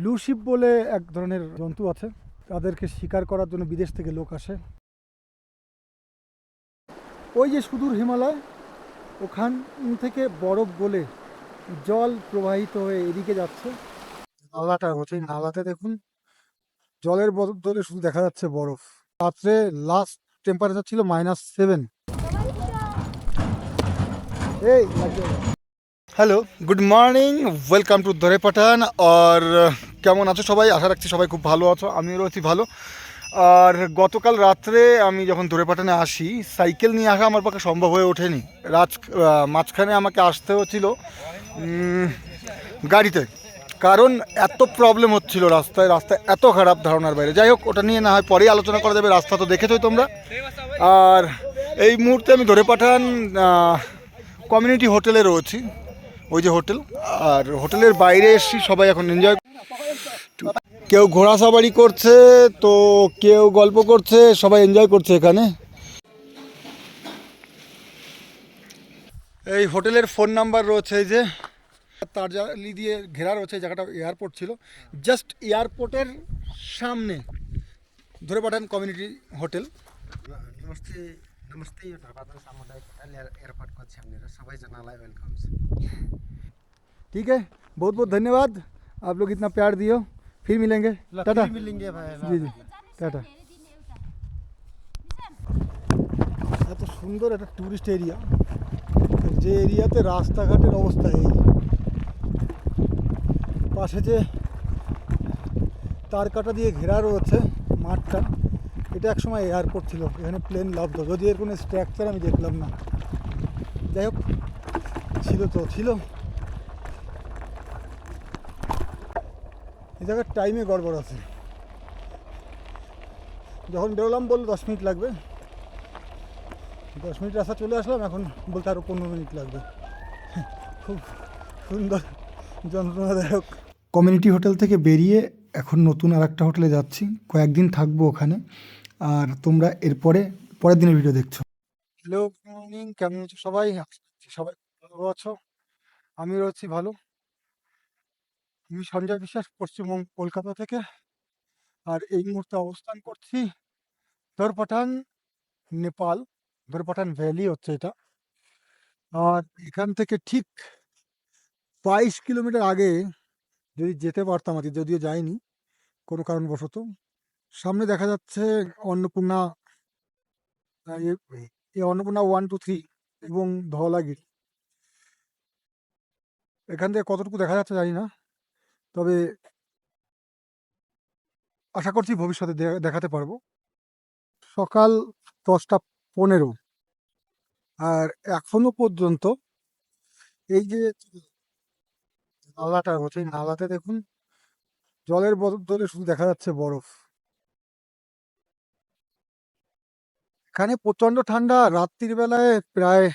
Blue sheep বলে এক ধরনের জন্তু আছে। তাদেরকে শিকার করার জন্য বিদেশ থেকে লোক আসে। ওই যে সুদূর হিমালয় ওখান থেকে বরফ গলে জল প্রবাহিত হয়ে এদিকে যাচ্ছে। নালাটা হচ্ছে এই নালাতে দেখুন। জলের বদলে শুধু দেখা যাচ্ছে বরফ। রাত্রে লাস্ট টেম্পারেচার ছিল মাইনাস সেভেন এই hello good morning welcome to ধরে পাঠান আর কেমন আছো সবাই? আশা রাখছি সবাই খুব ভালো আছো। আমিও রয়েছি ভালো। আর, গতকাল রাত্রে আমি যখন ধরে পাঠানে আসি, সাইকেল নিয়ে আসা আমার পক্ষে সম্ভব হয়ে ওঠেনি। রাজ মাঝখানে আমাকে আসতে হচ্ছিল গাড়িতে। কারণ এত প্রবলেম হচ্ছিল রাস্তায়। রাস্তায় এত খারাপ ধারণার বাইরে। যাই হোক, ওটা নিয়ে না হয় পরেই আলোচনা করা যাবে। রাস্তা তো দেখেছোই তোমরা। আর, এই মুহূর্তে আমি ধরে পাঠান কমিউনিটি হোটেলে রয়েছি। ওই যে হোটেল। আর হোটেলের বাইরে এসছি সবাই এখন এনজয় কেউ ঘোড়া সাবারি করছে তো কেউ গল্প করছে সবাই এনজয় করছে এখানে। এই হোটেলের ফোন নাম্বার রয়েছে এই যে। তার জালি দিয়ে ঘেরা রয়েছে জায়গাটা এয়ারপোর্ট ছিল। জাস্ট এয়ারপোর্টের সামনে। ধরে পাঠান কমিউনিটি হোটেল নমস্তে নমস্তে यो ढाबादन सामुदायिक होटल एयर एयरपोर्ट को छ्याउनेर सबैजनालाई वेलकम छ ठीक है बहुत बहुत धन्यवाद आप लोग इतना प्यार दियो फिर मिलेंगे टाटा मिलेंगे भाइ জি জি টাটা এত সুন্দর একটা টুরিস্ট এরিয়া যে এরিয়াতে রাস্তাঘাটের অবস্থা এই পাশে যে তার কাটা দিয়ে ঘেরা রয়েছে মাঠটা এটা একসময় এয়ারপোর্ট ছিল এখানে প্লেন লাভত যদি এর কোনো স্ট্রাকচার আমি দেখলাম না যাই হোক, ছিল তো, ছিল। এই জায়গার টাইমে গড়বড় আছে। যখন বেরোলাম, বলল দশ মিনিট লাগবে। দশ মিনিট রাস্তা চলে আসলাম, এখন বলতে আরও পনেরো মিনিট লাগবে। খুব সুন্দর যন্ত্রণাদায়ক কমিউনিটি হোটেল থেকে বেরিয়ে এখন নতুন আর একটা হোটেলে যাচ্ছি। কয়েকদিন থাকব ওখানে। আর তোমরা এরপরে, পরের দিনের ভিডিও দেখছ। হ্যালো মর্নিং কেমন আছো সবাই? সবাই ভালো আছো। আমি রয়েছি ভালো। আমি সঞ্জয় বিশ্বাস, পশ্চিমবঙ্গ, কলকাতা থেকে। আর এই মুহূর্তে অবস্থান করছি দরপাঠান, নেপাল, দরপাঠান ভ্যালি হচ্ছে এটা। আর এখান থেকে ঠিক বাইশ কিলোমিটার আগে যদি যেতে পারতাম আর যদিও যাইনি, কোনো কারণবশত। সামনে দেখা যাচ্ছে অন্নপূর্ণা এ- এই অন্নপূর্ণা ওয়ান টু থ্রি এবং ধওলাগিরি। এখান থেকে কতটুকু দেখা যাচ্ছে জানি না, তবে আশা করছি ভবিষ্যতে দেখাতে পারব। সকাল দশটা পনেরো। আর এখনও পর্যন্ত এই যে নালাটা হচ্ছে নালাতে দেখুন, জলের বদলে শুধু দেখা যাচ্ছে বরফ। এখানে প্রচণ্ড ঠান্ডা, রাত্রির বেলায় প্রায়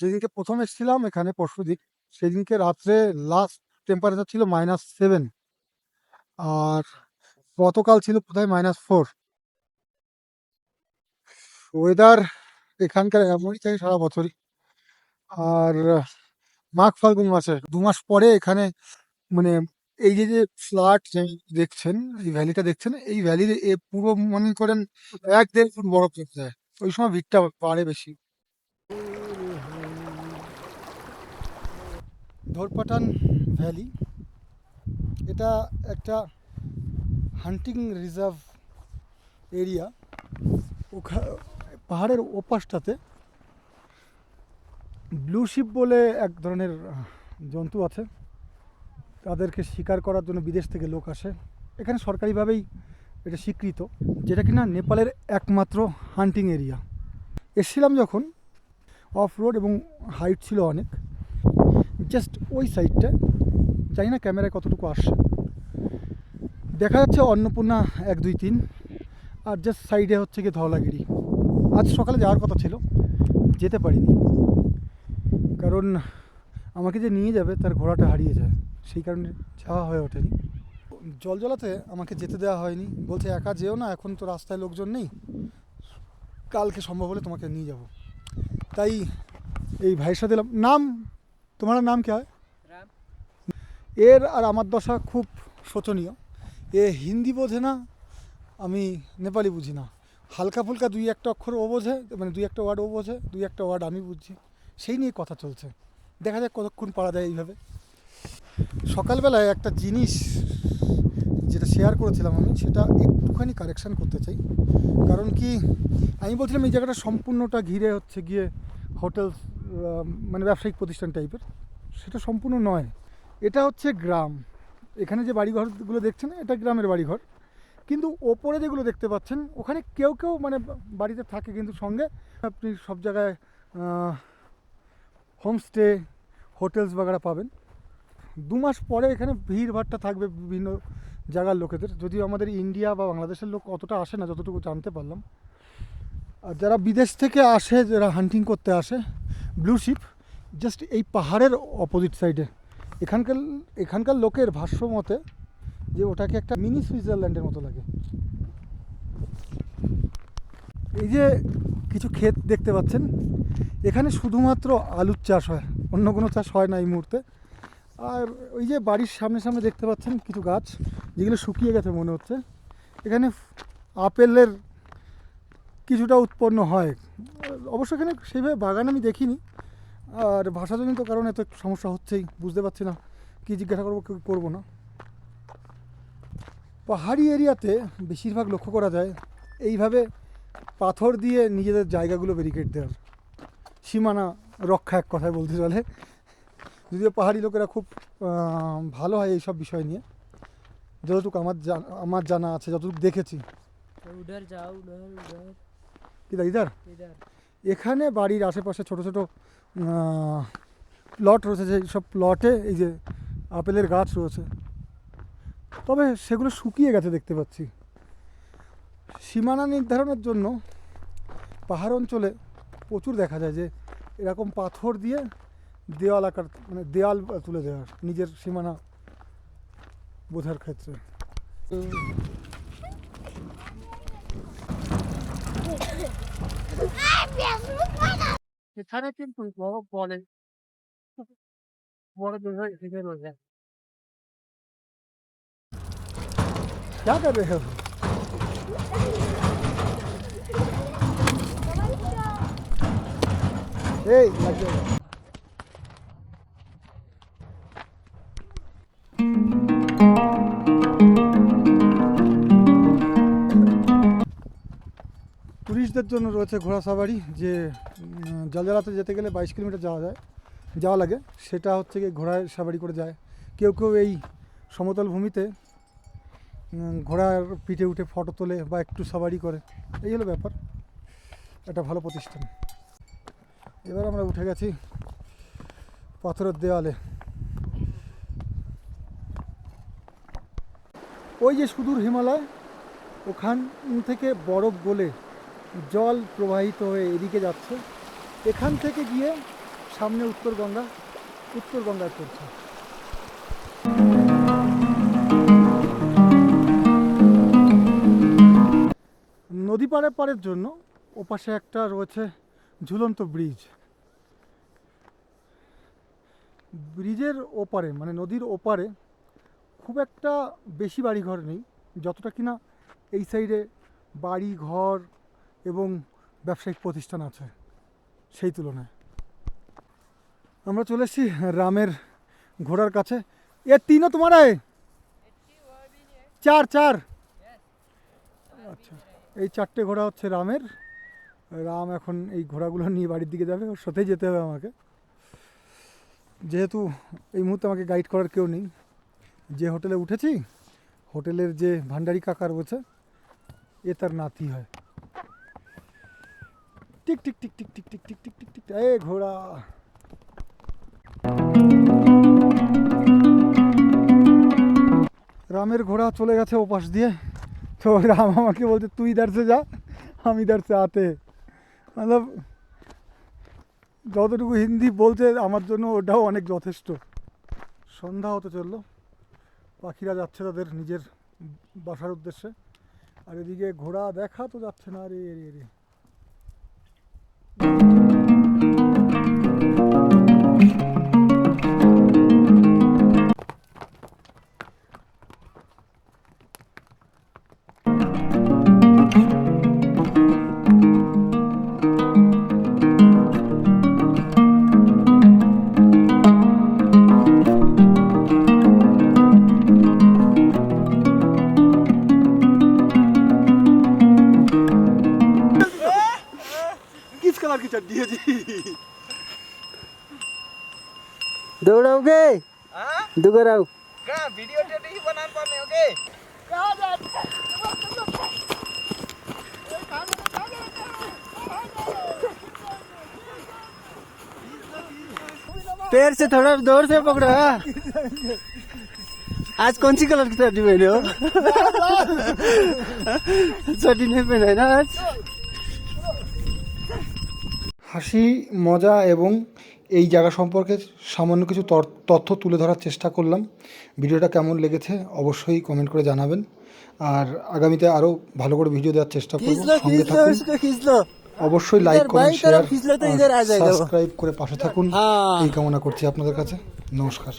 যেদিনকে প্রথম এসেছিলাম এখানে পরশু দিন, সেদিনকে রাত্রে লাস্ট টেম্পারেচার ছিল মাইনাস সেভেন আর গতকাল ছিল কোথায় মাইনাস ফোর ওয়েদার এখানকার এমনই থাকে সারা বছরই। আর, মাঘ ফাল্গুন মাসে দু মাস পরে এখানে মানে এই যে যে ফ্ল্যাট দেখছেন, এই ভ্যালিটা দেখছেন, এই ভ্যালির এ পুরো মনে করেন এক দেড় ফুট বরফ পড়ে যায় ওই সময় ভিড়টা বাড়ে বেশি। ধরপাটান ভ্যালি এটা একটা হান্টিং রিজার্ভ এরিয়া ওখা, পাহাড়ের ওপাশটাতে ব্লু শিপ বলে এক ধরনের জন্তু আছে। তাদেরকে শিকার করার জন্য বিদেশ থেকে লোক আসে। এখানে সরকারিভাবেই এটা স্বীকৃত, যেটা কিনা নেপালের একমাত্র হান্টিং এরিয়া এসছিলাম যখন অফ রোড এবং হাইট ছিল অনেক। জাস্ট ওই সাইডটা জানি না ক্যামেরায় কতটুকু আসছে। দেখা যাচ্ছে অন্নপূর্ণা এক, দুই, তিন, আর জাস্ট সাইডে হচ্ছে গিয়ে ধওলাগিরি। আজ সকালে যাওয়ার কথা ছিল, যেতে পারিনি। কারণ আমাকে যে নিয়ে যাবে, তার ঘোড়াটা হারিয়ে যায়। সেই কারণে যাওয়া হয়ে ওঠেনি। জল জলাতে আমাকে যেতে দেওয়া হয়নি। বলছে একা যেও না এখন তো রাস্তায় লোকজন নেই। কালকে সম্ভব হলে তোমাকে নিয়ে যাব। তাই এই ভাইয়ের সাথে এলাম। নাম তোমার নাম কে হয়? এর আর আমার দশা খুব শোচনীয়। এ হিন্দি বোঝে না আমি নেপালি বুঝি না। হালকা ফুলকা দুই একটা অক্ষর ও বোঝে মানে দুই একটা ওয়ার্ড ও বোঝে দুই একটা ওয়ার্ড আমি বুঝছি সেই নিয়ে কথা চলছে। দেখা যাক কতক্ষণ পারা যায় এইভাবে। সকালবেলায় একটা জিনিস যেটা শেয়ার করেছিলাম আমি, সেটা একটুখানি কারেকশান করতে চাই। কারণ কি, আমি বলছিলাম এই জায়গাটা সম্পূর্ণটা ঘিরে হচ্ছে গিয়ে হোটেল মানে ব্যবসায়িক প্রতিষ্ঠান টাইপের সেটা সম্পূর্ণ নয়। এটা হচ্ছে গ্রাম। এখানে যে বাড়িঘরগুলো দেখছেন, এটা গ্রামের বাড়িঘর। কিন্তু ওপরে যেগুলো দেখতে পাচ্ছেন, ওখানে কেউ কেউ মানে বাড়িতে থাকে কিন্তু সঙ্গে। আপনি সব জায়গায় হোমস্টে হোটেলস বাগারা পাবেন। দু মাস পরে এখানে ভিড় ভাড়টা থাকবে বিভিন্ন জায়গার লোকেদের। যদিও আমাদের ইন্ডিয়া বা বাংলাদেশের লোক অতটা আসে না, যতটুকু জানতে পারলাম। আর যারা বিদেশ থেকে আসে, যারা হান্টিং করতে আসে ব্লু শিপ জাস্ট এই পাহাড়ের অপোজিট সাইডে এখানকার এখানকার লোকের ভাষ্য মতে যে ওটাকে একটা মিনি সুইজারল্যান্ডের মতো লাগে। এই যে কিছু ক্ষেত দেখতে পাচ্ছেন, এখানে শুধুমাত্র আলুর চাষ হয়, অন্য কোনো চাষ হয় না এই মুহূর্তে। আর ওই যে বাড়ির সামনে সামনে দেখতে পাচ্ছেন কিছু গাছ, যেগুলো শুকিয়ে গেছে মনে হচ্ছে। এখানে আপেলের কিছুটা উৎপন্ন হয়। অবশ্য এখানে সেইভাবে বাগান আমি দেখিনি। আর ভাষাজনিত কারণে তো সমস্যা হচ্ছেই, বুঝতে পারছি না কী জিজ্ঞাসা করব করব না। পাহাড়ি এরিয়াতে বেশিরভাগ লক্ষ্য করা যায় এইভাবে পাথর দিয়ে নিজেদের জায়গাগুলো ব্যারিকেড দেওয়ার। সীমানা রক্ষা এক কথায় বলতে চলে। যদিও পাহাড়ি লোকেরা খুব ভালো হয় এইসব বিষয় নিয়ে। যতটুকু আমার আমার জানা আছে যতটুকু দেখেছি। এখানে বাড়ির আশেপাশে ছোট ছোট প্লট রয়েছে যে সব প্লটে এই যে আপেলের গাছ রয়েছে। তবে সেগুলো শুকিয়ে গেছে দেখতে পাচ্ছি। সীমানা নির্ধারণের জন্য পাহাড় অঞ্চলে প্রচুর দেখা যায় যে এরকম পাথর দিয়ে দেওয়াল আকার মানে দেওয়াল তুলে দেওয়ার নিজের সীমানা বোঝার ক্ষেত্রে এখানে কিন্তু বড় বলে বড় বিভাগ এখানে রয়েছে क्या कर रहे हो এই लग जाएगा টুরিস্টদের জন্য রয়েছে ঘোড়া সাবারি যে জলজালাতে যেতে গেলে বাইশ কিলোমিটার যাওয়া যায়, যাওয়া লাগে। সেটা হচ্ছে গিয়ে ঘোড়ায় সাবারি করে যায়। কেউ কেউ এই সমতল ভূমিতে ঘোড়ার পিঠে উঠে ফটো তোলে বা একটু সাবারি করে। এই হলো ব্যাপার। একটা ভালো প্রতিষ্ঠান। এবার আমরা উঠে গেছি পাথরের দেওয়ালে ওই যে সুদূর হিমালয়, ওখান থেকে বরফ গলে জল প্রবাহিত হয়ে এদিকে যাচ্ছে। এখান থেকে গিয়ে সামনে উত্তরগঙ্গা উত্তরগঙ্গায় পড়ছে। নদী পাড়ে পাড়ের জন্য ওপাশে একটা রয়েছে ঝুলন্ত ব্রিজ। ব্রিজের ওপারে মানে নদীর ওপারে খুব একটা বেশি বাড়িঘর নেই, যতটা কিনা এই সাইডে বাড়ি ঘর এবং ব্যবসায়িক প্রতিষ্ঠান আছে সেই তুলনায়। আমরা চলে এসেছি রামের ঘোড়ার কাছে। এ তিনও তোমার চার চার। আচ্ছা এই চারটে ঘোড়া হচ্ছে রামের। রাম এখন এই ঘোড়াগুলো নিয়ে বাড়ির দিকে যাবে, ওর সাথেই যেতে হবে আমাকে। যেহেতু এই মুহূর্তে আমাকে গাইড করার কেউ নেই, যে হোটেলে উঠেছি, হোটেলের যে ভান্ডারি কাকা রয়েছে এ তার নাতি হয়। টিক টিক টিক টিক টিক টিক টিক টিক টিক টিক এ ঘোড়া রামের ঘোড়া চলে গেছে ওপাশ দিয়ে তো রাম আমাকে বলছে তুই দাঁড়ছে যা আমি দাঁড়ছে আতে মতলব যতটুকু হিন্দি বলছে আমার জন্য ওটাও অনেক যথেষ্ট সন্ধ্যা হতে চলল পাখিরা যাচ্ছে তাদের নিজের বাসার উদ্দেশ্যে আর এদিকে ঘোড়া দেখা তো যাচ্ছে না अच्छा, पैर से थोड़ा दौर से पकड़ा हाँ। आज कौन सी कलर की सर्टी पहने हो? सर्दी नहीं पहना है ना आज? হাসি মজা এবং এই জায়গা সম্পর্কে সামান্য কিছু তথ্য তুলে ধরার চেষ্টা করলাম। ভিডিওটা কেমন লেগেছে অবশ্যই কমেন্ট করে জানাবেন। আর আগামীতে আরও ভালো করে ভিডিও দেওয়ার চেষ্টা করব। অবশ্যই লাইক করেন শেয়ার সাবস্ক্রাইব করে পাশে থাকুন। এই কামনা করছি আপনাদের কাছে। নমস্কার।